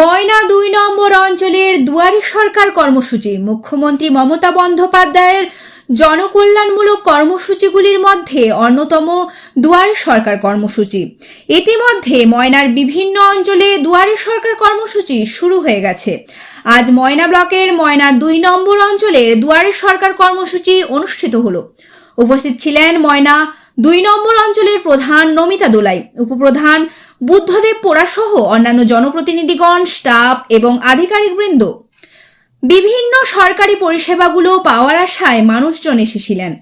ময়না দুই নম্বর অঞ্চলের দুয়ারি সরকার কর্মসূচি। মুখ্যমন্ত্রী মমতা বন্দ্যোপাধ্যায়ের জনকল্যাণমূলক কর্মসূচিগুলির মধ্যে অন্যতম দুয়ারে সরকার কর্মসূচি। ইতিমধ্যে ময়নার বিভিন্ন অঞ্চলে দুয়ারে সরকার কর্মসূচি শুরু হয়ে গেছে। আজ ময়না ব্লকের ময়নার দুই নম্বর অঞ্চলের দুয়ারে সরকার কর্মসূচি অনুষ্ঠিত হলো। উপস্থিত ছিলেন ময়না দুই নম্বর অঞ্চলের প্রধান নমিতা দোলাই, উপপ্রধান বুদ্ধদেব পোড়াসহ অন্যান্য জনপ্রতিনিধিগণ, স্টাফ এবং আধিকারিকবৃন্দ। বিভিন্ন সরকারি পরিষেবাগুলো পাওয়ার আশায় মানুষজন এসেছিলেন।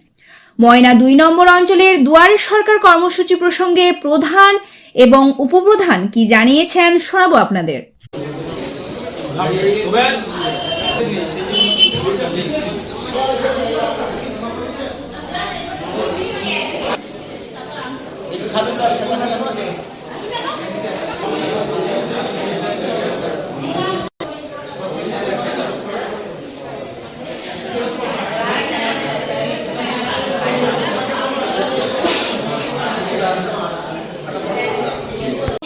ময়না দুই নম্বর অঞ্চলের দুয়ারে সরকার কর্মসূচি প্রসঙ্গে প্রধান এবং উপপ্রধান কি জানিয়েছেন শোনাবো আপনাদের।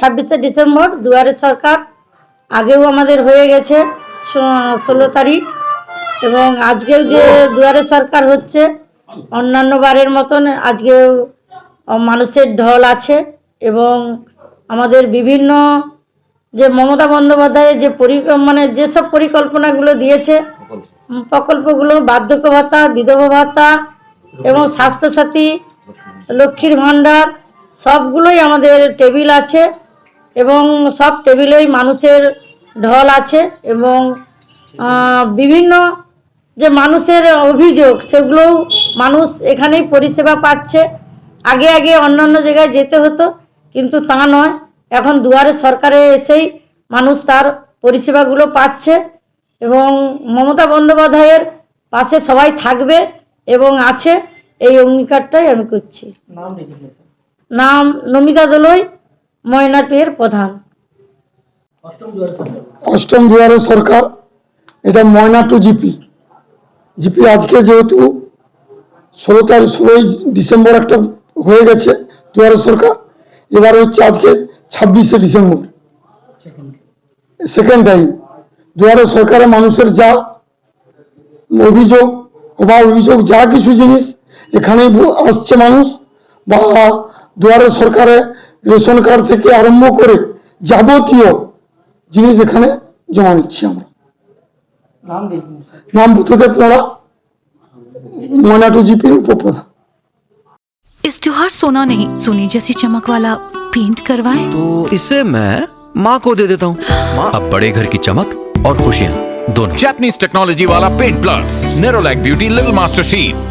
ছাব্বিশে ডিসেম্বর, দুয়ারে সরকার, আগেও আমাদের হয়ে গেছে ষোলো তারিখ, এবং আজকেও যে দুয়ারে সরকার হচ্ছে, অন্যান্য বারের মতন আজকেও মানুষের ঢল আছে, এবং আমাদের বিভিন্ন যে মমতা বন্দ্যোপাধ্যায়ের যে পরি মানে যেসব পরিকল্পনাগুলো দিয়েছে প্রকল্পগুলো বার্ধক্য ভাতা, বিধবা ভাতা এবং স্বাস্থ্যসাথী, লক্ষ্মীর ভাণ্ডার, সবগুলোই আমাদের টেবিল আছে। এবং সব টেবিলেই মানুষের ঢল আছে এবং বিভিন্ন যে মানুষের অভিযোগ সেগুলোও মানুষ এখানেই পরিষেবা পাচ্ছে। আগে আগে অন্যান্য জায়গায় যেতে হতো কিন্তু তা নয়। এখন দুয়ারে সরকারে এসেই মানুষ তার পরিষেবাগুলো পাচ্ছে এবং মমতা বন্দ্যোপাধ্যায়ের পাশে সবাই থাকবে এবং আছে। এই অঙ্গীকারটাই আমি করছি। নাম নমিতা দলই ময়নাটুয়ের প্রধান। অষ্টম দুয়ারে সরকার। এটা ময়না টু জিপি। জিপি আজকে যেহেতু ষোলো তারিখ ষোলোই ডিসেম্বর একটা হয়ে গেছে দুয়ারে সরকার এবার হচ্ছে আজকে ছাব্বিশে ডিসেম্বর। Second time. দুয়ারে সরকারে মানুষের যা অভিযোগ বা অভিযোগ যা কিছু জিনিস এখানেই আসছে মানুষ বা দুয়ারে সরকারে রেশন কার্ড থেকে আরম্ভ করে যাবতীয় জিনিস এখানে জমা নিচ্ছি আমরা নাম বুদ্ধদেব পড়া ময়নাটু জিপির উপপ্রধান इस त्योहार सोना नहीं सोने जैसी चमक वाला पेंट करवाएं तो इसे मैं माँ को दे देता हूँ माँ अब बड़े घर की चमक और खुशियाँ दोनों Japanese technology वाला paint plus Nerolac beauty little master sheet